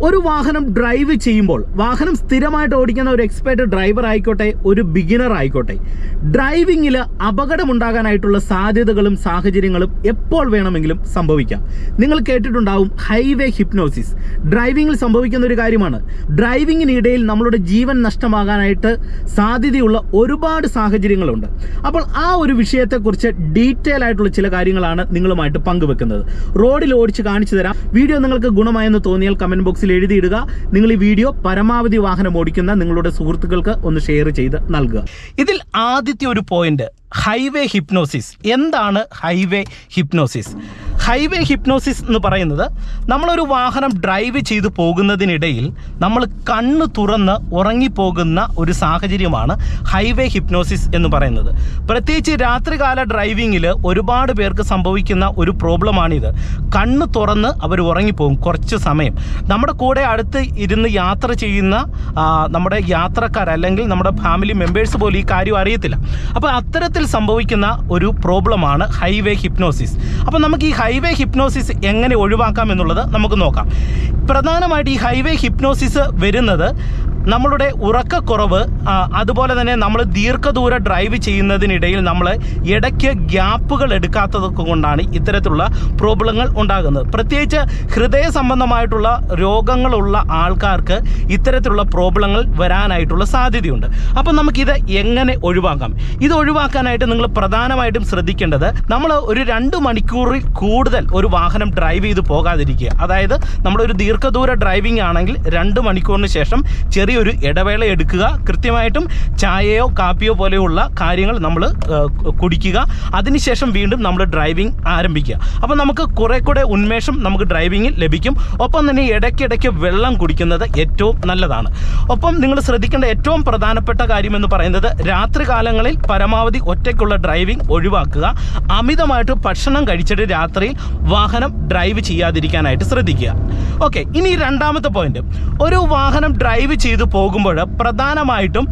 ഒരു വാഹനം ഡ്രൈവ് ചെയ്യുമ്പോൾ വാഹനം സ്ഥിരമായിട്ട് ഓടിക്കുന്ന ഒരു എക്സ്പേർട്ട് ഡ്രൈവർ ആയിക്കോട്ടെ ഒരു ബിഗിനർ ആയിക്കോട്ടെ ഡ്രൈവിങ്ങിൽ അപകടമുണ്ടാകാനായിട്ടുള്ള സാധ്യതകളും സാഹചര്യങ്ങളും എപ്പോൾ വേണമെങ്കിലും സംഭവിക്കാം. നിങ്ങൾ കേട്ടിട്ടുണ്ടാവും ഹൈവേ ഹിപ്നോസിസ് ഡ്രൈവിങ്ങിൽ സംഭവിക്കുന്ന ഒരു കാര്യമാണ്. ഡ്രൈവിങ്ങിനിടയിൽ നമ്മളുടെ ജീവൻ നഷ്ടമാകാനായിട്ട് സാധ്യതയുള്ള ഒരുപാട് സാഹചര്യങ്ങളുണ്ട്. അപ്പോൾ ആ ഒരു വിഷയത്തെക്കുറിച്ച് ഡീറ്റെയിൽ ആയിട്ടുള്ള ചില കാര്യങ്ങളാണ് നിങ്ങളുമായിട്ട് പങ്കുവെക്കുന്നത്. റോഡിൽ ഓടിച്ച് കാണിച്ചു തരാം. വീഡിയോ നിങ്ങൾക്ക് ഗുണമായെന്ന് തോന്നിയാൽ കമന്റ് ബോക്സിൽ എഴുതിയിടുക. നിങ്ങൾ ഈ വീഡിയോ പരമാവധി വാഹനം ഓടിക്കുന്ന നിങ്ങളുടെ സുഹൃത്തുക്കൾക്ക് ഒന്ന് ഷെയർ ചെയ്ത് നൽകുക. ഇതിൽ ആദ്യത്തെ ഒരു പോയിന്റ് ഹൈവേ ഹിപ്നോസിസ്. എന്താണ് ഹൈവേ ഹിപ്നോസിസ്? ഹൈവേ ഹിപ്നോസിസ് എന്ന് പറയുന്നത് നമ്മളൊരു വാഹനം ഡ്രൈവ് ചെയ്തു പോകുന്നതിനിടയിൽ നമ്മൾ കണ്ണ് തുറന്ന് ഉറങ്ങിപ്പോകുന്ന ഒരു സാഹചര്യമാണ് ഹൈവേ ഹിപ്നോസിസ് എന്ന് പറയുന്നത്. പ്രത്യേകിച്ച് രാത്രികാല ഡ്രൈവിങ്ങിൽ ഒരുപാട് പേർക്ക് സംഭവിക്കുന്ന ഒരു പ്രോബ്ലമാണിത്. കണ്ണ് തുറന്ന് അവർ ഉറങ്ങിപ്പോകും കുറച്ച് സമയം. നമ്മുടെ കൂടെ അടുത്ത് ഇരുന്ന് യാത്ര ചെയ്യുന്ന നമ്മുടെ യാത്രക്കാർ അല്ലെങ്കിൽ നമ്മുടെ ഫാമിലി മെമ്പേഴ്സ് പോലും ഈ കാര്യം അറിയത്തില്ല. അപ്പോൾ അത്തരത്തിൽ സംഭവിക്കുന്ന ഒരു പ്രോബ്ലമാണ് ഹൈവേ ഹിപ്നോസിസ്. അപ്പോൾ നമുക്ക് ഈ ഹൈവേ ഹിപ്നോസിസ് എങ്ങനെ ഒഴിവാക്കാം എന്നുള്ളത് നമുക്ക് നോക്കാം. പ്രധാനമായിട്ട് ഈ ഹൈവേ ഹിപ്നോസിസ് വരുന്നത് നമ്മളുടെ ഉറക്കക്കുറവ് അതുപോലെ തന്നെ നമ്മൾ ദീർഘദൂര ഡ്രൈവ് ചെയ്യുന്നതിനിടയിൽ നമ്മൾ ഇടയ്ക്ക് ഗ്യാപ്പുകൾ എടുക്കാത്തത് കൊണ്ടാണ് ഇത്തരത്തിലുള്ള പ്രോബ്ലങ്ങൾ ഉണ്ടാകുന്നത്. പ്രത്യേകിച്ച് ഹൃദയ സംബന്ധമായിട്ടുള്ള രോഗങ്ങളുള്ള ആൾക്കാർക്ക് ഇത്തരത്തിലുള്ള പ്രോബ്ലങ്ങൾ വരാനായിട്ടുള്ള സാധ്യതയുണ്ട്. അപ്പം നമുക്കിത് എങ്ങനെ ഒഴിവാക്കാം? ഇത് ഒഴിവാക്കാനായിട്ട് നിങ്ങൾ പ്രധാനമായിട്ടും ശ്രദ്ധിക്കേണ്ടത് നമ്മൾ ഒരു രണ്ട് മണിക്കൂറിൽ കൂടുതൽ ഒരു വാഹനം ഡ്രൈവ് ചെയ്ത് പോകാതിരിക്കുക. അതായത് നമ്മളൊരു ദീർഘദൂര ഡ്രൈവിംഗ് ആണെങ്കിൽ രണ്ട് മണിക്കൂറിന് ശേഷം ചെറിയൊരു ഇടവേള എടുക്കുക. കൃത്യമായിട്ടും ചായയോ കാപ്പിയോ പോലെയുള്ള കാര്യങ്ങൾ നമ്മൾ കുടിക്കുക. അതിനുശേഷം വീണ്ടും നമ്മൾ ഡ്രൈവിംഗ് ആരംഭിക്കുക. അപ്പോൾ നമുക്ക് കുറെ കൂടെ ഉന്മേഷം നമുക്ക് ഡ്രൈവിങ്ങിൽ ലഭിക്കും. ഒപ്പം തന്നെ ഇടയ്ക്കിടയ്ക്ക് വെള്ളം കുടിക്കുന്നത് ഏറ്റവും നല്ലതാണ്. ഒപ്പം നിങ്ങൾ ശ്രദ്ധിക്കേണ്ട ഏറ്റവും പ്രധാനപ്പെട്ട കാര്യം എന്ന് പറയുന്നത് രാത്രി കാലങ്ങളിൽ പരമാവധി ഒറ്റയ്ക്കുള്ള ഡ്രൈവിംഗ് ഒഴിവാക്കുക. അമിതമായിട്ട് ഭക്ഷണം കഴിച്ചിട്ട് രാത്രിയിൽ വാഹനം ഡ്രൈവ് ചെയ്യാതിരിക്കാനായിട്ട് ശ്രദ്ധിക്കുക. ഓക്കെ ഇനി രണ്ടാമത്തെ പോയിന്റ്. ഒരു വാഹനം ഡ്രൈവ് ചെയ്തു പോകുമ്പോൾ പ്രധാനമായിട്ടും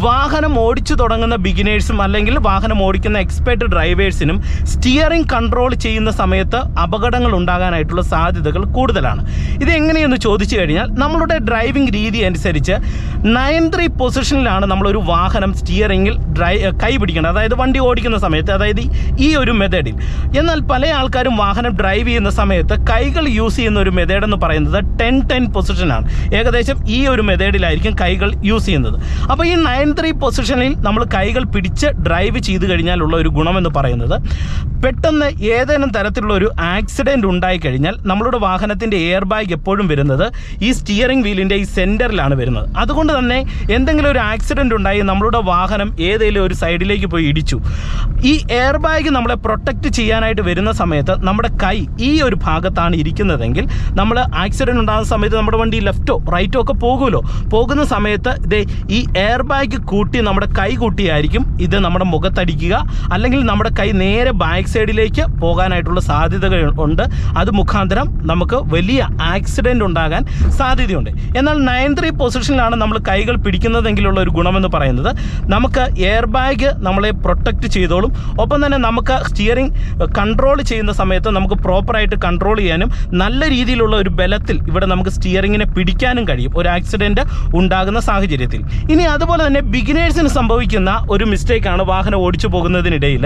വാഹനം ഓടിച്ചു തുടങ്ങുന്ന ബിഗിനേഴ്സും അല്ലെങ്കിൽ വാഹനം ഓടിക്കുന്ന എക്സ്പേർട്ട് ഡ്രൈവേഴ്സിനും സ്റ്റിയറിംഗ് കൺട്രോൾ ചെയ്യുന്ന സമയത്ത് അപകടങ്ങൾ ഉണ്ടാകാനായിട്ടുള്ള സാധ്യതകൾ കൂടുതലാണ്. ഇത് എങ്ങനെയെന്ന് ചോദിച്ചു കഴിഞ്ഞാൽ നമ്മളുടെ ഡ്രൈവിംഗ് രീതി അനുസരിച്ച് നയൻ ത്രീ പൊസിഷനിലാണ് നമ്മളൊരു വാഹനം സ്റ്റിയറിംഗിൽ ഡ്രൈ കൈ പിടിക്കേണ്ടത് അതായത് വണ്ടി ഓടിക്കുന്ന സമയത്ത് അതായത് ഈ- ഈ ഒരു മെത്തേഡിൽ എന്നാൽ പല ആൾക്കാരും വാഹനം ഡ്രൈവ് ചെയ്യുന്ന സമയത്ത് കൈകൾ യൂസ് ചെയ്യുന്ന ഒരു മെത്തേഡ് എന്ന് പറയുന്നത് ടെൻ ടെൻ പൊസിഷനാണ് ഏകദേശം ഈ ഒരു മെത്തേഡിലായിരിക്കും കൈകൾ യൂസ് ചെയ്യുന്നത്. അപ്പോൾ ഈ നയൻ ത്രീ പൊസിഷനിൽ നമ്മൾ കൈകൾ പിടിച്ച് ഡ്രൈവ് ചെയ്ത് കഴിഞ്ഞാലുള്ള ഒരു ഗുണമെന്ന് പറയുന്നത് പെട്ടെന്ന് ഏതെങ്കിലും തരത്തിലുള്ള ഒരു ആക്സിഡന്റ് ഉണ്ടായി കഴിഞ്ഞാൽ നമ്മളുടെ വാഹനത്തിന്റെ എയർ ബാഗ് എപ്പോഴും വരുന്നത് ഈ സ്റ്റിയറിംഗ് വീലിന്റെ ഈ സെന്ററിലാണ് വരുന്നത്. അതുകൊണ്ട് തന്നെ എന്തെങ്കിലും ഒരു ആക്സിഡന്റ് ഉണ്ടായി നമ്മളുടെ വാഹനം ഏതെങ്കിലും ഒരു സൈഡിലേക്ക് പോയി ഇടിച്ചു. ഈ എയർ ബാഗ് നമ്മളെ പ്രൊട്ടക്റ്റ് ചെയ്യാനായിട്ട് വരുന്ന സമയത്ത് നമ്മുടെ കൈ ഈ ഒരു ഭാഗത്താണ് ഇരിക്കുന്നതെങ്കിൽ നമ്മൾ ആക്സിഡന്റ് ഉണ്ടാകുന്ന സമയത്ത് നമ്മുടെ വണ്ടി ലെഫ്റ്റോ റൈറ്റോ ഒക്കെ പോകുമല്ലോ. പോകുന്ന സമയത്ത് ഇതേ ഈ എയർ ബാഗ് കൂട്ടി നമ്മുടെ കൈ കൂട്ടിയായിരിക്കും ഇത് നമ്മുടെ മുഖത്തടിക്കുക. അല്ലെങ്കിൽ നമ്മുടെ കൈ നേരെ ബാക്ക് സൈഡിലേക്ക് പോകാനായിട്ടുള്ള സാധ്യതകൾ ഉണ്ട്. അത് മുഖാന്തരം നമുക്ക് വലിയ ആക്സിഡന്റ് ഉണ്ടാകാൻ സാധ്യതയുണ്ട്. എന്നാൽ നയൻ ത്രീ പൊസിഷനിലാണ് നമ്മൾ കൈകൾ പിടിക്കുന്നതെങ്കിലുള്ള ഒരു ഗുണമെന്ന് പറയുന്നത്. നമുക്ക് എയർ ബാഗ് നമ്മളെ പ്രൊട്ടക്റ്റ് ചെയ്തോളും. ഒപ്പം തന്നെ നമുക്ക് സ്റ്റിയറിംഗ് കൺട്രോൾ ചെയ്യുന്ന സമയത്ത് നമുക്ക് പ്രോപ്പറായിട്ട് കൺട്രോൾ ചെയ്യാനും നല്ല രീതിയിലുള്ള ഒരു ബലത്തിൽ ഇവിടെ നമുക്ക് സ്റ്റിയറിങ്ങിനെ പിടിക്കാനും കഴിയും. ഒരു ആക്സിഡന്റ് ഉണ്ടാകുന്ന സാഹചര്യത്തിൽ. ഇനി അതുപോലെ തന്നെ ബിഗിനേഴ്സിന് സംഭവിക്കുന്ന ഒരു മിസ്റ്റേക്കാണ് വാഹനം ഓടിച്ചു പോകുന്നതിനിടയിൽ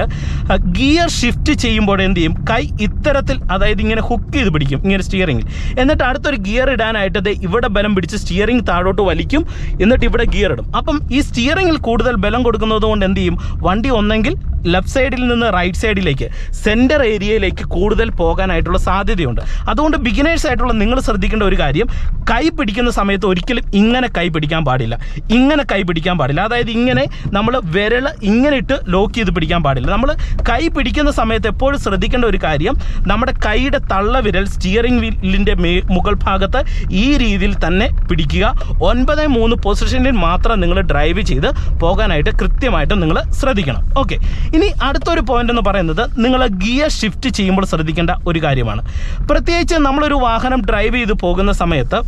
ഗിയർ ഷിഫ്റ്റ് ചെയ്യുമ്പോൾ എന്ത് ചെയ്യും? കൈ ഇത്തരത്തിൽ അതായത് ഇങ്ങനെ ഹുക്ക് ചെയ്ത് പിടിക്കും ഇങ്ങനെ സ്റ്റിയറിംഗിൽ എന്നിട്ട് അടുത്തൊരു ഗിയർ ഇടാനായിട്ട് ഇവിടെ ബലം പിടിച്ച് സ്റ്റിയറിംഗ് താഴോട്ട് വലിക്കും എന്നിട്ട് ഇവിടെ ഗിയർ ഇടും. അപ്പം ഈ സ്റ്റിയറിംഗിൽ കൂടുതൽ ബലം കൊടുക്കുന്നത് കൊണ്ട് എന്ത് ചെയ്യും? വണ്ടി ഒന്നെങ്കിൽ ലെഫ്റ്റ് സൈഡിൽ നിന്ന് റൈറ്റ് സൈഡിലേക്ക് സെന്റർ ഏരിയയിലേക്ക് കൂടുതൽ പോകാനായിട്ടുള്ള സാധ്യതയുണ്ട്. അതുകൊണ്ട് ബിഗിനേഴ്സ് ആയിട്ടുള്ള നിങ്ങൾ ശ്രദ്ധിക്കേണ്ട ഒരു കാര്യം കൈ പിടിക്കുന്ന സമയത്ത് ഒരിക്കലും ഇങ്ങനെ കൈ പിടിക്കാൻ പാടില്ല. ഇങ്ങനെ കൈ പിടിക്കാൻ പാടില്ല. അതായത് ഇങ്ങനെ നമ്മൾ വിരൽ ഇങ്ങനെ ഇട്ട് ലോക്ക് ചെയ്ത് പിടിക്കാൻ പാടില്ല. നമ്മൾ കൈ പിടിക്കുന്ന സമയത്ത് എപ്പോഴും ശ്രദ്ധിക്കേണ്ട ഒരു കാര്യം നമ്മുടെ കൈയുടെ തള്ള വിരൽ സ്റ്റിയറിംഗ് വീലിന്റെ മേ മുകൾ ഭാഗത്ത് ഈ രീതിയിൽ തന്നെ പിടിക്കുക. ഒൻപത് മൂന്ന് പൊസിഷനിൽ മാത്രം നിങ്ങൾ ഡ്രൈവ് ചെയ്ത് പോകാനായിട്ട് കൃത്യമായിട്ട് നിങ്ങൾ ശ്രദ്ധിക്കണം. ഓക്കെ ഇനി അടുത്തൊരു പോയിന്റ് എന്ന് പറയുന്നത് നിങ്ങൾ ഗിയർ ഷിഫ്റ്റ് ചെയ്യുമ്പോൾ ശ്രദ്ധിക്കേണ്ട ഒരു കാര്യമാണ്. പ്രത്യേകിച്ച് നമ്മളൊരു വാഹനം ഡ്രൈവ് ചെയ്ത് പോകുന്ന സമയത്ത്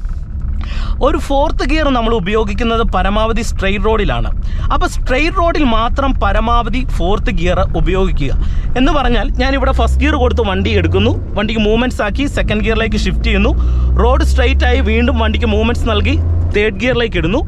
ഒരു ഫോർത്ത് ഗിയർ നമ്മൾ ഉപയോഗിക്കുന്നത് പരമാവധി സ്ട്രെയിറ്റ് റോഡിലാണ്. അപ്പോൾ സ്ട്രെയിറ്റ് റോഡിൽ മാത്രം പരമാവധി ഫോർത്ത് ഗിയർ ഉപയോഗിക്കുക. എന്ന് പറഞ്ഞാൽ ഞാനിവിടെ ഫസ്റ്റ് ഗിയർ കൊടുത്ത് വണ്ടി എടുക്കുന്നു. വണ്ടിക്ക് മൂവ്മെന്റ്സ് ആക്കി സെക്കൻഡ് ഗിയറിലേക്ക് ഷിഫ്റ്റ് ചെയ്യുന്നു. റോഡ് സ്ട്രെയിറ്റ് ആയി വീണ്ടും വണ്ടിക്ക് മൂവ്മെന്റ്സ് നൽകി. തേർഡ് ഗിയറിലേക്ക് ഇടുന്നു.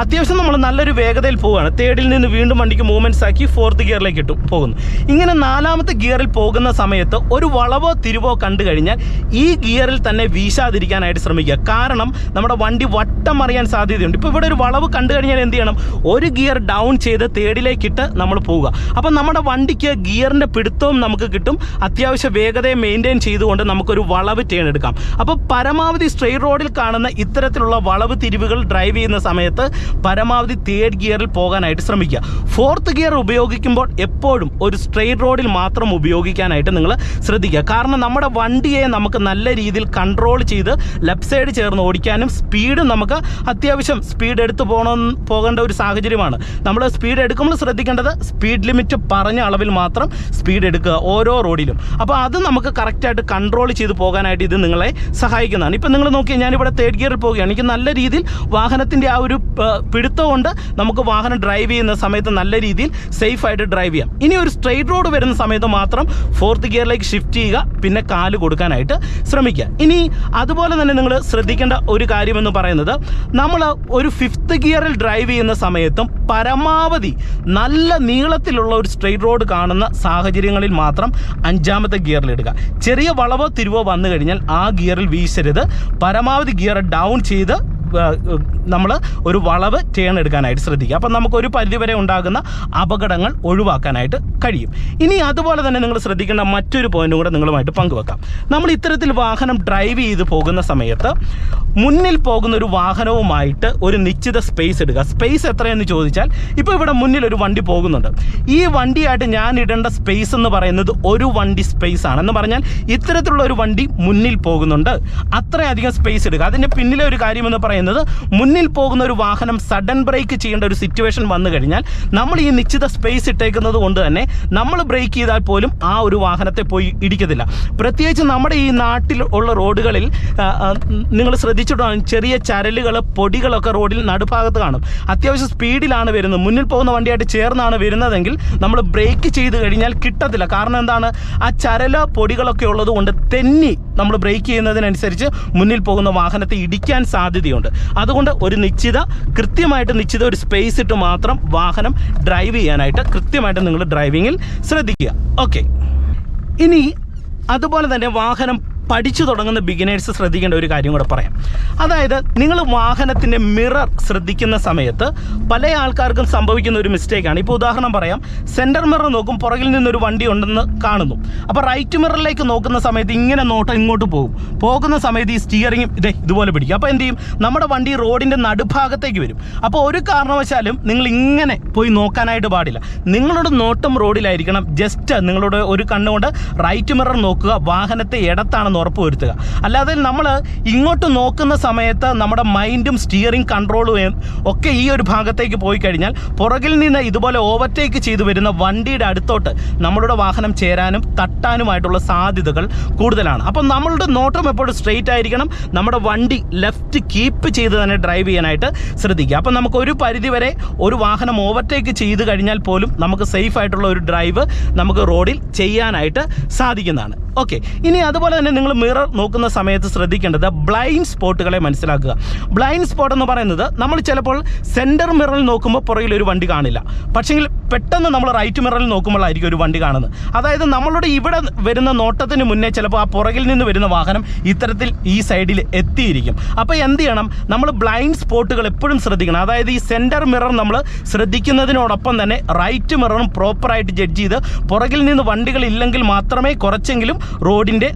അത്യാവശ്യം നമ്മൾ നല്ലൊരു വേഗതയിൽ പോവുകയാണ്. തേർഡിൽ നിന്ന് വീണ്ടും വണ്ടിക്ക് മൂവ്മെന്റ്സ് ആക്കി ഫോർത്ത് ഗിയറിലേക്ക് ഇട്ടു പോകുന്നു. ഇങ്ങനെ നാലാമത്തെ ഗിയറിൽ പോകുന്ന സമയത്ത് ഒരു വളവോ തിരിവോ കണ്ടു കഴിഞ്ഞാൽ ഈ ഗിയറിൽ തന്നെ വീശാതിരിക്കാനായിട്ട് ശ്രമിക്കുക. കാരണം നമ്മുടെ വണ്ടി വട്ടം അറിയാൻ സാധ്യതയുണ്ട്. ഇപ്പോൾ ഇവിടെ ഒരു വളവ് കണ്ടു കഴിഞ്ഞാൽ എന്ത് ചെയ്യണം? ഒരു ഗിയർ ഡൗൺ ചെയ്ത് തേർഡിലേക്കിട്ട് നമ്മൾ പോവുക. അപ്പം നമ്മുടെ വണ്ടിക്ക് ഗിയറിന്റെ പിടുത്തവും നമുക്ക് കിട്ടും. അത്യാവശ്യം വേഗതയെ മെയിന്റെയിൻ ചെയ്തുകൊണ്ട് നമുക്കൊരു വളവ് ടേൺ എടുക്കാം. അപ്പോൾ പരമാവധി സ്ട്രെയിറ്റ് റോഡിൽ കാണുന്ന ഇത്തരത്തിലുള്ള വളവ് തിരിവുകൾ ഡ്രൈവ് ചെയ്യുന്ന സമയത്ത് പരമാവധി തേർഡ് ഗിയറിൽ പോകാനായിട്ട് ശ്രമിക്കുക. ഫോർത്ത് ഗിയർ ഉപയോഗിക്കുമ്പോൾ എപ്പോഴും ഒരു സ്ട്രെയിറ്റ് റോഡിൽ മാത്രം ഉപയോഗിക്കാനായിട്ട് നിങ്ങൾ ശ്രദ്ധിക്കുക. കാരണം നമ്മുടെ വണ്ടിയെ നമുക്ക് നല്ല രീതിയിൽ കൺട്രോൾ ചെയ്ത് ലെഫ്റ്റ് സൈഡ് ചേർന്ന് ഓടിക്കാനും സ്പീഡ് നമുക്ക് അത്യാവശ്യം സ്പീഡ് എടുത്ത് പോകണം പോകേണ്ട ഒരു സാഹചര്യമാണ്. നമ്മൾ സ്പീഡ് എടുക്കുമ്പോൾ ശ്രദ്ധിക്കേണ്ടത് സ്പീഡ് ലിമിറ്റ് പറഞ്ഞ അളവിൽ മാത്രം സ്പീഡ് എടുക്കുക ഓരോ റോഡിലും അപ്പോൾ അത് നമുക്ക് കറക്റ്റായിട്ട് കൺട്രോൾ ചെയ്ത് പോകാനായിട്ട് ഇത് നിങ്ങളെ സഹായിക്കുന്നതാണ്. ഇപ്പം നിങ്ങൾ നോക്കിയാൽ ഞാനിവിടെ തേർഡ് ഗിയറിൽ പോവുകയാണ്. എനിക്ക് നല്ല രീതിയിൽ വാഹനത്തിന്റെ ആ ഒരു പിടുത്തം കൊണ്ട് നമുക്ക് വാഹനം ഡ്രൈവ് ചെയ്യുന്ന സമയത്ത് നല്ല രീതിയിൽ സേഫായിട്ട് ഡ്രൈവ് ചെയ്യാം. ഇനി ഒരു സ്ട്രെയിറ്റ് റോഡ് വരുന്ന സമയത്ത് മാത്രം ഫോർത്ത് ഗിയറിലേക്ക് ഷിഫ്റ്റ് ചെയ്യുക പിന്നെ കാൽ കൊടുക്കാനായിട്ട് ശ്രമിക്കുക. ഇനി അതുപോലെ തന്നെ നിങ്ങൾ ശ്രദ്ധിക്കേണ്ട ഒരു കാര്യമെന്ന് പറയുന്നത് നമ്മൾ ഒരു ഫിഫ്ത്ത് ഗിയറിൽ ഡ്രൈവ് ചെയ്യുന്ന സമയത്തും പരമാവധി നല്ല നീളത്തിലുള്ള ഒരു സ്ട്രെയിറ്റ് റോഡ് കാണുന്ന സാഹചര്യങ്ങളിൽ മാത്രം അഞ്ചാമത്തെ ഗിയറിൽ ഇടുക. ചെറിയ വളവോ തിരിവോ വന്നു കഴിഞ്ഞാൽ ആ ഗിയറിൽ വീശരുത്. പരമാവധി ഗിയർ ഡൗൺ ചെയ്ത് നമ്മൾ ഒരു വളവ് ടേൺ എടുക്കാനായിട്ട് ശ്രദ്ധിക്കുക. അപ്പം നമുക്ക് ഒരു പരിധിവരെ ഉണ്ടാകുന്ന അപകടങ്ങൾ ഒഴിവാക്കാനായിട്ട് കഴിയും. ഇനി അതുപോലെ തന്നെ നിങ്ങൾ ശ്രദ്ധിക്കേണ്ട മറ്റൊരു പോയിന്റും കൂടെ നിങ്ങളുമായിട്ട് പങ്കുവെക്കാം. നമ്മൾ ഇത്തരത്തിൽ വാഹനം ഡ്രൈവ് ചെയ്ത് പോകുന്ന സമയത്ത് മുന്നിൽ പോകുന്ന ഒരു വാഹനവുമായിട്ട് ഒരു നിശ്ചിത സ്പേസ് ഇടുക സ്പേസ് എത്രയെന്ന് ചോദിച്ചാൽ ഇപ്പോൾ ഇവിടെ മുന്നിൽ ഒരു വണ്ടി പോകുന്നുണ്ട്. ഈ വണ്ടിയായിട്ട് ഞാൻ ഇടേണ്ട സ്പേസ് എന്ന് പറയുന്നത് ഒരു വണ്ടി സ്പേസ് ആണ് എന്ന് പറഞ്ഞാൽ ഇത്തരത്തിലുള്ള ഒരു വണ്ടി മുന്നിൽ പോകുന്നുണ്ട്. അത്രയധികം സ്പേസ് ഇടുക അതിന്റെ പിന്നിലെ ഒരു കാര്യം എന്ന് പറയുന്നത് മുന്നിൽ പോകുന്ന ഒരു വാഹനം സഡൻ ബ്രേക്ക് ചെയ്യേണ്ട ഒരു സിറ്റുവേഷൻ വന്നു കഴിഞ്ഞാൽ നമ്മൾ ഈ നിശ്ചിത സ്പേസ് ഇട്ടേക്കുന്നത് കൊണ്ട് തന്നെ നമ്മൾ ബ്രേക്ക് ചെയ്താൽ പോലും ആ ഒരു വാഹനത്തെ പോയി ഇടിക്കത്തില്ല. പ്രത്യേകിച്ച് നമ്മുടെ ഈ നാട്ടിൽ ഉള്ള റോഡുകളിൽ നിങ്ങൾ ശ്രദ്ധിച്ചിട്ടുണ്ടാകും ചെറിയ ചരലുകൾ പൊടികളൊക്കെ റോഡിൽ നടുഭാഗത്ത് കാണും. അത്യാവശ്യം സ്പീഡിലാണ് വരുന്നത്. മുന്നിൽ പോകുന്ന വണ്ടിയായിട്ട് ചേർന്നാണ് വരുന്നതെങ്കിൽ നമ്മൾ ബ്രേക്ക് ചെയ്ത് കഴിഞ്ഞാൽ കിട്ടത്തില്ല. കാരണം എന്താണ്? ആ ചരല പൊടികളൊക്കെ ഉള്ളത് കൊണ്ട് തെന്നി നമ്മൾ ബ്രേക്ക് ചെയ്യുന്നതിനനുസരിച്ച് മുന്നിൽ പോകുന്ന വാഹനത്തെ ഇടിക്കാൻ സാധ്യതയുണ്ട്. അതുകൊണ്ട് ഒരു നിശ്ചിത കൃത്യമായിട്ട് നിശ്ചിത ഒരു സ്പേസ് ഇട്ട് മാത്രം വാഹനം ഡ്രൈവ് ചെയ്യാനായിട്ട് കൃത്യമായിട്ട് നിങ്ങൾ ഡ്രൈവിങ്ങിൽ ശ്രദ്ധിക്കുക. ഓക്കെ ഇനി അതുപോലെ തന്നെ വാഹനം പഠിച്ചു തുടങ്ങുന്ന ബിഗിനേഴ്സ് ശ്രദ്ധിക്കേണ്ട ഒരു കാര്യം കൂടെ പറയാം. അതായത് നിങ്ങൾ വാഹനത്തിന്റെ മിറർ ശ്രദ്ധിക്കുന്ന സമയത്ത് പല ആൾക്കാർക്കും സംഭവിക്കുന്ന ഒരു മിസ്റ്റേക്കാണ് ഇപ്പോൾ ഉദാഹരണം പറയാം. സെന്റർ മിറർ നോക്കും പുറകിൽ നിന്നൊരു വണ്ടി ഉണ്ടെന്ന് കാണുന്നു. അപ്പോൾ റൈറ്റ് മിററിലേക്ക് നോക്കുന്ന സമയത്ത് ഇങ്ങനെ നോട്ടം ഇങ്ങോട്ട് പോകും. പോകുന്ന സമയത്ത് ഈ സ്റ്റിയറിംഗ് ഇതേ ഇതുപോലെ പിടിക്കും. അപ്പോൾ എന്ത് ചെയ്യും? നമ്മുടെ വണ്ടി റോഡിന്റെ നടുഭാഗത്തേക്ക് വരും. അപ്പോൾ ഒരു കാരണവശാലും നിങ്ങൾ ഇങ്ങനെ പോയി നോക്കാനായിട്ട് പാടില്ല. നിങ്ങളുടെ നോട്ടം റോഡിലായിരിക്കണം. ജസ്റ്റ് നിങ്ങളുടെ ഒരു കണ്ണുകൊണ്ട് റൈറ്റ് മിറർ നോക്കുക. വാഹനത്തെ ഇടത്താണെന്ന് ഉറപ്പ് വരുത്തുക. അല്ലാതെ നമ്മൾ ഇങ്ങോട്ട് നോക്കുന്ന സമയത്ത് നമ്മുടെ മൈൻഡും സ്റ്റിയറിംഗ് കൺട്രോളും ഒക്കെ ഈ ഒരു ഭാഗത്തേക്ക് പോയി കഴിഞ്ഞാൽ പുറകിൽ നിന്ന് ഇതുപോലെ ഓവർടേക്ക് ചെയ്തു വരുന്ന വണ്ടിയുടെ അടുത്തോട്ട് നമ്മളുടെ വാഹനം ചേരാനും തട്ടാനുമായിട്ടുള്ള സാധ്യതകൾ കൂടുതലാണ്. അപ്പം നമ്മളുടെ നോട്ടം എപ്പോഴും സ്ട്രെയിറ്റ് ആയിരിക്കണം. നമ്മുടെ വണ്ടി ലെഫ്റ്റ് കീപ്പ് ചെയ്ത് തന്നെ ഡ്രൈവ് ചെയ്യാനായിട്ട് ശ്രദ്ധിക്കുക. അപ്പം നമുക്ക് ഒരു പരിധിവരെ ഒരു വാഹനം ഓവർടേക്ക് ചെയ്ത് കഴിഞ്ഞാൽ പോലും നമുക്ക് സേഫ് ആയിട്ടുള്ള ഒരു ഡ്രൈവ് നമുക്ക് റോഡിൽ ചെയ്യാനായിട്ട് സാധിക്കുന്നതാണ്. ഓക്കെ ഇനി അതുപോലെ തന്നെ നിങ്ങൾ മിറർ നോക്കുന്ന സമയത്ത് ശ്രദ്ധിക്കേണ്ടത് ബ്ലൈൻഡ് സ്പോട്ടുകളെ മനസ്സിലാക്കുക. ബ്ലൈൻഡ് സ്പോട്ട് എന്ന് പറയുന്നത് നമ്മൾ ചിലപ്പോൾ സെന്റർ മിററിൽ നോക്കുമ്പോൾ പുറകിൽ ഒരു വണ്ടി കാണില്ല. പക്ഷേങ്കിൽ പെട്ടെന്ന് നമ്മൾ റൈറ്റ് മിററിൽ നോക്കുമ്പോഴായിരിക്കും ഒരു വണ്ടി കാണുന്നത്. അതായത് നമ്മളുടെ ഇവിടെ വരുന്ന നോട്ടത്തിന് മുന്നേ ചിലപ്പോൾ ആ പുറകിൽ നിന്ന് വരുന്ന വാഹനം ഇത്തരത്തിൽ ഈ സൈഡിൽ എത്തിയിരിക്കും. അപ്പോൾ എന്ത് ചെയ്യണം? നമ്മൾ ബ്ലൈൻഡ് സ്പോട്ടുകൾ എപ്പോഴും ശ്രദ്ധിക്കണം. അതായത് ഈ സെന്റർ മിറർ നമ്മൾ ശ്രദ്ധിക്കുന്നതിനോടൊപ്പം തന്നെ റൈറ്റ് മിററും പ്രോപ്പറായിട്ട് ജഡ്ജ് ചെയ്ത് പുറകിൽ നിന്ന് വണ്ടികൾ ഇല്ലെങ്കിൽ മാത്രമേ കുറച്ചെങ്കിലും റോഡിന്റെ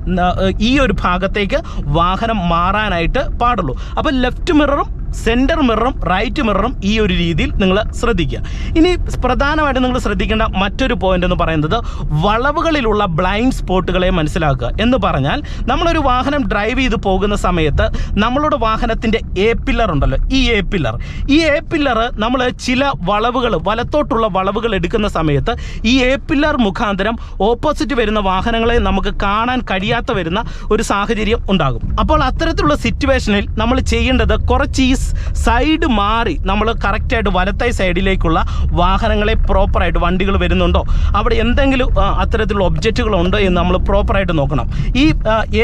ഈ ഒരു ഭാഗത്തേക്ക് വാഹനം മാറാനായിട്ട് പാടുള്ളൂ. അപ്പോൾ ലെഫ്റ്റ് മിററും സെന്റർ മിററും റൈറ്റ് മിററും ഈ ഒരു രീതിയിൽ നിങ്ങൾ ശ്രദ്ധിക്കുക. ഇനി പ്രധാനമായിട്ടും നിങ്ങൾ ശ്രദ്ധിക്കേണ്ട മറ്റൊരു പോയിന്റ് എന്ന് പറയുന്നത് വളവുകളിലുള്ള ബ്ലൈൻഡ് സ്പോട്ടുകളെ മനസ്സിലാക്കുക. എന്ന് പറഞ്ഞാൽ നമ്മളൊരു വാഹനം ഡ്രൈവ് ചെയ്ത് പോകുന്ന സമയത്ത് നമ്മളുടെ വാഹനത്തിന്റെ എ പില്ലർ ഉണ്ടല്ലോ ഈ എ പില്ലർ ഈ എ പില്ലർ നമ്മൾ ചില വളവുകൾ വലത്തോട്ടുള്ള വളവുകൾ എടുക്കുന്ന സമയത്ത് ഈ എ പില്ലർ മുഖാന്തരം ഓപ്പോസിറ്റ് വരുന്ന വാഹനങ്ങളെ നമുക്ക് കാണാൻ കഴിയാത്ത വരുന്ന ഒരു സാഹചര്യം ഉണ്ടാകും. അപ്പോൾ അത്തരത്തിലുള്ള സിറ്റുവേഷനിൽ നമ്മൾ ചെയ്യേണ്ടത് കുറച്ച് ഈ സൈഡ് മാറി നമ്മൾ കറക്റ്റായിട്ട് വലത്തേ സൈഡിലേക്കുള്ള വാഹനങ്ങളെ പ്രോപ്പറായിട്ട് വണ്ടികൾ വരുന്നുണ്ടോ? അവിടെ എന്തെങ്കിലും അത്തരത്തിലുള്ള ഒബ്ജക്റ്റുകൾ ഉണ്ടോ എന്ന് നമ്മൾ പ്രോപ്പറായിട്ട് നോക്കണം. ഈ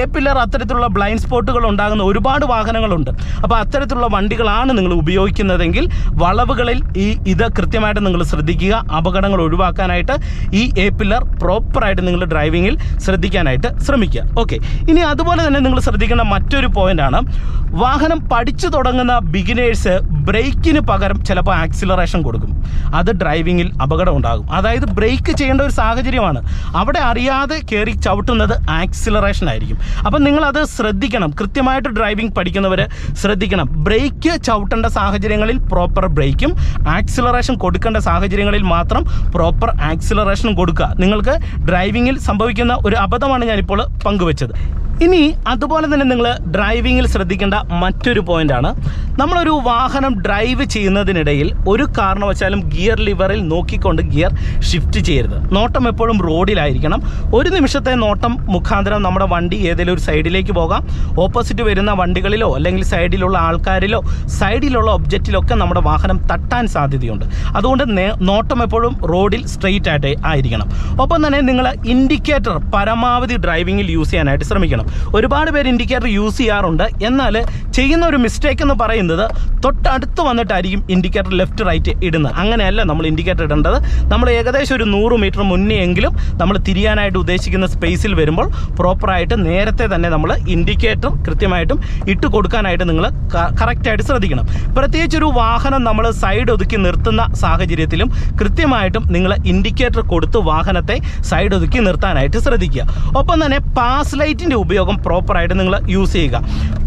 എ പില്ലർ അത്തരത്തിലുള്ള ബ്ലൈൻഡ് സ്പോട്ടുകൾ ഉണ്ടാകുന്ന ഒരുപാട് വാഹനങ്ങളുണ്ട്. അപ്പോൾ അത്തരത്തിലുള്ള വണ്ടികളാണ് നിങ്ങൾ ഉപയോഗിക്കുന്നതെങ്കിൽ വളവുകളിൽ ഈ ഇത് കൃത്യമായിട്ട് നിങ്ങൾ ശ്രദ്ധിക്കുക. അപകടങ്ങൾ ഒഴിവാക്കാനായിട്ട് ഈ എ പില്ലർ പ്രോപ്പറായിട്ട് നിങ്ങൾ ഡ്രൈവിങ്ങിൽ ശ്രദ്ധിക്കാനായിട്ട് ശ്രമിക്കുക. ഓക്കെ ഇനി അതുപോലെ തന്നെ നിങ്ങൾ ശ്രദ്ധിക്കേണ്ട മറ്റൊരു പോയിന്റാണ് വാഹനം പഠിച്ചു തുടങ്ങുന്ന ബിഗിനേഴ്സ് ബ്രേക്കിന് പകരം ചിലപ്പോൾ ആക്സിലറേഷൻ കൊടുക്കും. അത് ഡ്രൈവിങ്ങിൽ അപകടം ഉണ്ടാകും. അതായത് ബ്രേക്ക് ചെയ്യേണ്ട ഒരു സാഹചര്യമാണ്. അവിടെ അറിയാതെ കയറി ചവിട്ടുന്നത് ആക്സിലറേഷൻ ആയിരിക്കും. അപ്പം നിങ്ങളത് ശ്രദ്ധിക്കണം. കൃത്യമായിട്ട് ഡ്രൈവിംഗ് പഠിക്കുന്നവർ ശ്രദ്ധിക്കണം. ബ്രേക്ക് ചവിട്ടേണ്ട സാഹചര്യങ്ങളിൽ പ്രോപ്പർ ബ്രേക്കും ആക്സിലറേഷൻ കൊടുക്കേണ്ട സാഹചര്യങ്ങളിൽ മാത്രം പ്രോപ്പർ ആക്സിലറേഷനും കൊടുക്കുക. നിങ്ങൾക്ക് ഡ്രൈവിങ്ങിൽ സംഭവിക്കുന്ന ഒരു അബദ്ധമാണ് ഞാനിപ്പോൾ പങ്കുവച്ചത്. ഇനി അതുപോലെ തന്നെ നിങ്ങൾ ഡ്രൈവിങ്ങിൽ ശ്രദ്ധിക്കേണ്ട മറ്റൊരു പോയിന്റാണ് നമ്മളൊരു വാഹനം ഡ്രൈവ് ചെയ്യുന്നതിനിടയിൽ ഒരു കാരണവശാലും ഗിയർ ലിവറിൽ നോക്കിക്കൊണ്ട് ഗിയർ ഷിഫ്റ്റ് ചെയ്യരുത്. നോട്ടം എപ്പോഴും റോഡിലായിരിക്കണം ഒരു നിമിഷത്തെ നോട്ടം മുഖാന്തരം നമ്മുടെ വണ്ടി ഏതെങ്കിലും ഒരു സൈഡിലേക്ക് പോകാം. ഓപ്പോസിറ്റ് വരുന്ന വണ്ടികളിലോ അല്ലെങ്കിൽ സൈഡിലുള്ള ആൾക്കാരിലോ സൈഡിലുള്ള ഒബ്ജക്റ്റിലൊക്കെ നമ്മുടെ വാഹനം തട്ടാൻ സാധ്യതയുണ്ട്. അതുകൊണ്ട് നോട്ടം എപ്പോഴും റോഡിൽ സ്ട്രെയിറ്റ് ആയിട്ട് ആയിരിക്കണം. ഒപ്പം തന്നെ നിങ്ങൾ ഇൻഡിക്കേറ്റർ പരമാവധി ഡ്രൈവിങ്ങിൽ യൂസ് ചെയ്യാനായിട്ട് ശ്രമിക്കണം. ഒരുപാട് പേര് ഇൻഡിക്കേറ്റർ യൂസ് ചെയ്യാറുണ്ട്. എന്നാൽ ചെയ്യുന്ന ഒരു മിസ്റ്റേക്ക് എന്ന് പറയുന്നത് തൊട്ടടുത്ത് വന്നിട്ടായിരിക്കും ഇൻഡിക്കേറ്റർ ലെഫ്റ്റ് റൈറ്റ് ഇടുന്നത്. അങ്ങനെയല്ല നമ്മൾ ഇൻഡിക്കേറ്റർ ഇടേണ്ടത്. നമ്മൾ ഏകദേശം ഒരു നൂറ് മീറ്റർ മുന്നേ എങ്കിലും നമ്മൾ തിരിയാനായിട്ട് ഉദ്ദേശിക്കുന്ന സ്പേസിൽ വരുമ്പോൾ പ്രോപ്പറായിട്ട് നേരത്തെ തന്നെ നമ്മൾ ഇൻഡിക്കേറ്റർ കൃത്യമായിട്ടും ഇട്ട് കൊടുക്കാനായിട്ട് നിങ്ങൾ കറക്റ്റായിട്ട് ശ്രദ്ധിക്കണം. പ്രത്യേകിച്ച് ഒരു വാഹനം നമ്മൾ സൈഡ് ഒതുക്കി നിർത്തുന്ന സാഹചര്യത്തിലും കൃത്യമായിട്ടും നിങ്ങൾ ഇൻഡിക്കേറ്റർ കൊടുത്ത് വാഹനത്തെ സൈഡ് ഒതുക്കി നിർത്താനായിട്ട് ശ്രദ്ധിക്കുക. ഒപ്പം തന്നെ പാസ് ലൈറ്റിന്റെ ഉപയോഗം പ്രോപ്പറായിട്ട് നിങ്ങൾ യൂസ് ചെയ്യുക.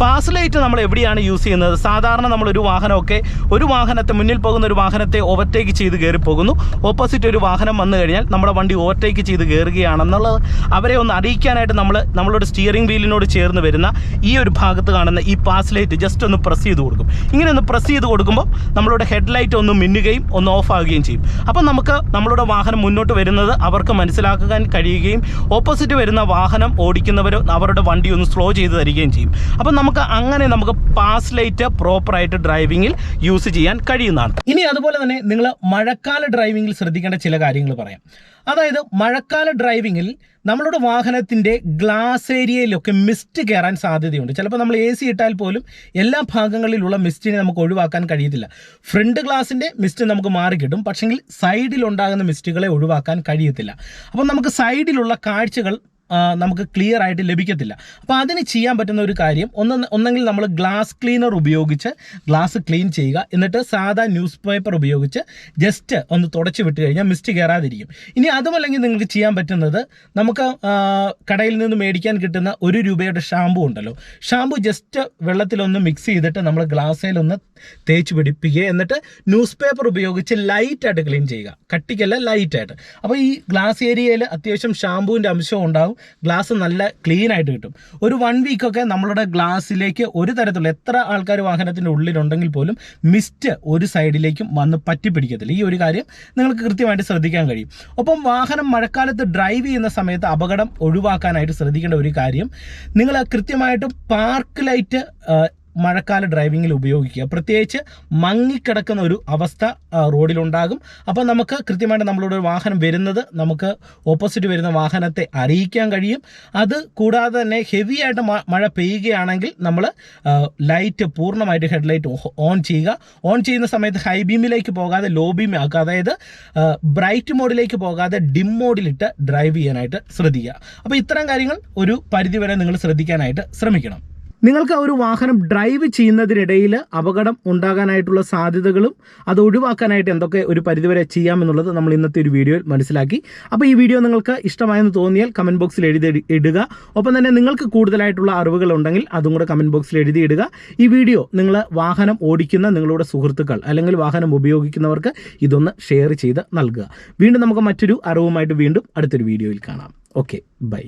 പാസ് ലൈറ്റ് നമ്മൾ എവിടെയാണ് യൂസ് ചെയ്യുന്നത്? സാധാരണ നമ്മളൊരു വാഹനമൊക്കെ ഒരു വാഹനത്തെ മുന്നിൽ പോകുന്ന ഒരു വാഹനത്തെ ഓവർടേക്ക് ചെയ്ത് കയറി പോകുന്നു. ഓപ്പോസിറ്റ് ഒരു വാഹനം വന്നു കഴിഞ്ഞാൽ നമ്മുടെ വണ്ടി ഓവർടേക്ക് ചെയ്ത് കയറുകയാണെന്നുള്ളത് അവരെ ഒന്ന് അറിയിക്കാനായിട്ട് നമ്മൾ നമ്മളുടെ സ്റ്റിയറിംഗ് വീലിനോട് ചേർന്ന് വരുന്ന ഈ ഒരു ഭാഗത്ത് കാണുന്ന ഈ പാസ് ലൈറ്റ് ജസ്റ്റ് ഒന്ന് പ്രസ് ചെയ്ത് കൊടുക്കും. ഇങ്ങനെ ഒന്ന് പ്രസ് ചെയ്ത് കൊടുക്കുമ്പോൾ നമ്മളുടെ ഹെഡ്ലൈറ്റ് ഒന്ന് മിന്നുകയും ഒന്ന് ഓഫ് ആവുകയും ചെയ്യും. അപ്പം നമുക്ക് നമ്മളുടെ വാഹനം മുന്നോട്ട് വരുന്നത് അവർക്ക് മനസ്സിലാക്കാൻ കഴിയുകയും ഓപ്പോസിറ്റ് വരുന്ന വാഹനം ഓടിക്കുന്നവർ അവരുടെ വണ്ടി ഒന്ന് സ്ലോ ചെയ്ത് തരികയും ചെയ്യും. അപ്പം നമുക്ക് അങ്ങനെ നമുക്ക് പാസ് ലൈറ്റ് പ്രോപ്പറായിട്ട് ഡ്രൈവിംഗിൽ യൂസ് ചെയ്യാൻ കഴിയുന്നതാണ്. ഇനി അതുപോലെ തന്നെ നിങ്ങൾ മഴക്കാല ഡ്രൈവിംഗിൽ ശ്രദ്ധിക്കേണ്ട ചില കാര്യങ്ങൾ പറയാം. അതായത് മഴക്കാല ഡ്രൈവിങ്ങിൽ നമ്മളുടെ വാഹനത്തിന്റെ ഗ്ലാസ് ഏരിയയിലൊക്കെ മിസ്റ്റ് കയറാൻ സാധ്യതയുണ്ട്. ചിലപ്പോൾ നമ്മൾ എ സി ഇട്ടാൽ പോലും എല്ലാ ഭാഗങ്ങളിലുള്ള മിസ്റ്റിനെ നമുക്ക് ഒഴിവാക്കാൻ കഴിയത്തില്ല. ഫ്രണ്ട് ഗ്ലാസിന്റെ മിസ്റ്റ് നമുക്ക് മാറി കിട്ടും. പക്ഷെങ്കിൽ സൈഡിലുണ്ടാകുന്ന മിസ്റ്റുകളെ ഒഴിവാക്കാൻ കഴിയത്തില്ല. അപ്പം നമുക്ക് സൈഡിലുള്ള കാഴ്ചകൾ നമുക്ക് ക്ലിയർ ആയിട്ട് ലഭിക്കത്തില്ല. അപ്പോൾ അതിന് ചെയ്യാൻ പറ്റുന്ന ഒരു കാര്യം ഒന്ന് ഒന്നെങ്കിൽ നമ്മൾ ഗ്ലാസ് ക്ലീനർ ഉപയോഗിച്ച് ഗ്ലാസ് ക്ലീൻ ചെയ്യുക. എന്നിട്ട് സാധാ ന്യൂസ് പേപ്പർ ഉപയോഗിച്ച് ജസ്റ്റ് ഒന്ന് തുടച്ച് വിട്ട് കഴിഞ്ഞാൽ മിസ്റ്റ് കയറാതിരിക്കും ഇനി അതുമല്ലെങ്കിൽ നിങ്ങൾക്ക് ചെയ്യാൻ പറ്റുന്നത് നമുക്ക് കടയിൽ നിന്ന് മേടിക്കാൻ കിട്ടുന്ന ഒരു രൂപയുടെ ഷാമ്പു ഉണ്ടല്ലോ. ഷാമ്പു ജസ്റ്റ് വെള്ളത്തിലൊന്ന് മിക്സ് ചെയ്തിട്ട് നമ്മൾ ഗ്ലാസ്സിലൊന്ന് തേച്ച് പിടിപ്പിക്കുക. എന്നിട്ട് ന്യൂസ് പേപ്പർ ഉപയോഗിച്ച് ലൈറ്റായിട്ട് ക്ലീൻ ചെയ്യുക. കട്ടിക്കല്ല ലൈറ്റായിട്ട് അപ്പോൾ ഈ ഗ്ലാസ് ഏരിയയിൽ അത്യാവശ്യം ഷാമ്പുവിന്റെ അംശം ഉണ്ടാവും. ഗ്ലാസ് നല്ല ക്ലീൻ ആയിട്ട് കിട്ടും. ഒരു വൺ വീക്കൊക്കെ നമ്മളുടെ ഗ്ലാസ്സിലേക്ക് ഒരു തരത്തിലുള്ള എത്ര ആൾക്കാർ വാഹനത്തിന്റെ ഉള്ളിലുണ്ടെങ്കിൽ പോലും മിസ്റ്റ് ഒരു സൈഡിലേക്കും വന്ന് പറ്റി പിടിക്കത്തില്ല ഈ ഒരു കാര്യം നിങ്ങൾക്ക് കൃത്യമായിട്ട് ശ്രദ്ധിക്കാൻ കഴിയും. ഒപ്പം വാഹനം മഴക്കാലത്ത് ഡ്രൈവ് ചെയ്യുന്ന സമയത്ത് അപകടം ഒഴിവാക്കാനായിട്ട് ശ്രദ്ധിക്കേണ്ട ഒരു കാര്യം നിങ്ങൾ കൃത്യമായിട്ട് പാർക്ക് ലൈറ്റ് മഴക്കാല ഡ്രൈവിങ്ങിൽ ഉപയോഗിക്കുക. പ്രത്യേകിച്ച് മങ്ങിക്കിടക്കുന്ന ഒരു അവസ്ഥ റോഡിലുണ്ടാകും. അപ്പോൾ നമുക്ക് കൃത്യമായിട്ട് നമ്മളോട് വാഹനം വരുന്നത് നമുക്ക് ഓപ്പോസിറ്റ് വരുന്ന വാഹനത്തെ അറിയിക്കാൻ കഴിയും. അത് കൂടാതെ തന്നെ ഹെവി ആയിട്ട് മഴ പെയ്യുകയാണെങ്കിൽ നമ്മൾ ലൈറ്റ് പൂർണമായിട്ട് ഹെഡ്ലൈറ്റ് ഓൺ ചെയ്യുക. ഓൺ ചെയ്യുന്ന സമയത്ത് ഹൈ ബീമിലേക്ക് പോകാതെ ലോ ബീം ആക്കുക. അതായത് ബ്രൈറ്റ് മോഡിലേക്ക് പോകാതെ ഡിം മോഡിലിട്ട് ഡ്രൈവ് ചെയ്യാനായിട്ട് ശ്രദ്ധിക്കുക. അപ്പോൾ ഇത്തരം കാര്യങ്ങൾ ഒരു പരിധിവരെ നിങ്ങൾ ശ്രദ്ധിക്കാനായിട്ട് ശ്രമിക്കണം. നിങ്ങൾക്ക് ഒരു വാഹനം ഡ്രൈവ് ചെയ്യുന്നതിനിടയിൽ അപകടം ഉണ്ടാകാനായിട്ടുള്ള സാധ്യതകളും അത് ഒഴിവാക്കാനായിട്ട് എന്തൊക്കെ ഒരു പരിധിവരെ ചെയ്യാമെന്നുള്ളത് നമ്മൾ ഇന്നത്തെ ഒരു വീഡിയോയിൽ മനസ്സിലാക്കി. അപ്പോൾ ഈ വീഡിയോ നിങ്ങൾക്ക് ഇഷ്ടമായെന്ന് തോന്നിയാൽ കമന്റ് ബോക്സിൽ എഴുതി ഇടുക. ഒപ്പം തന്നെ നിങ്ങൾക്ക് കൂടുതലായിട്ടുള്ള അറിവുകൾ ഉണ്ടെങ്കിൽ അതും കൂടെ കമന്റ് ബോക്സിൽ എഴുതിയിടുക ഈ വീഡിയോ നിങ്ങൾ വാഹനം ഓടിക്കുന്ന നിങ്ങളുടെ സുഹൃത്തുക്കൾ അല്ലെങ്കിൽ വാഹനം ഉപയോഗിക്കുന്നവർക്ക് ഇതൊന്ന് ഷെയർ ചെയ്ത് നൽകുക. വീണ്ടും നമുക്ക് മറ്റൊരു അറിവുമായിട്ട് വീണ്ടും അടുത്തൊരു വീഡിയോയിൽ കാണാം. Okay bye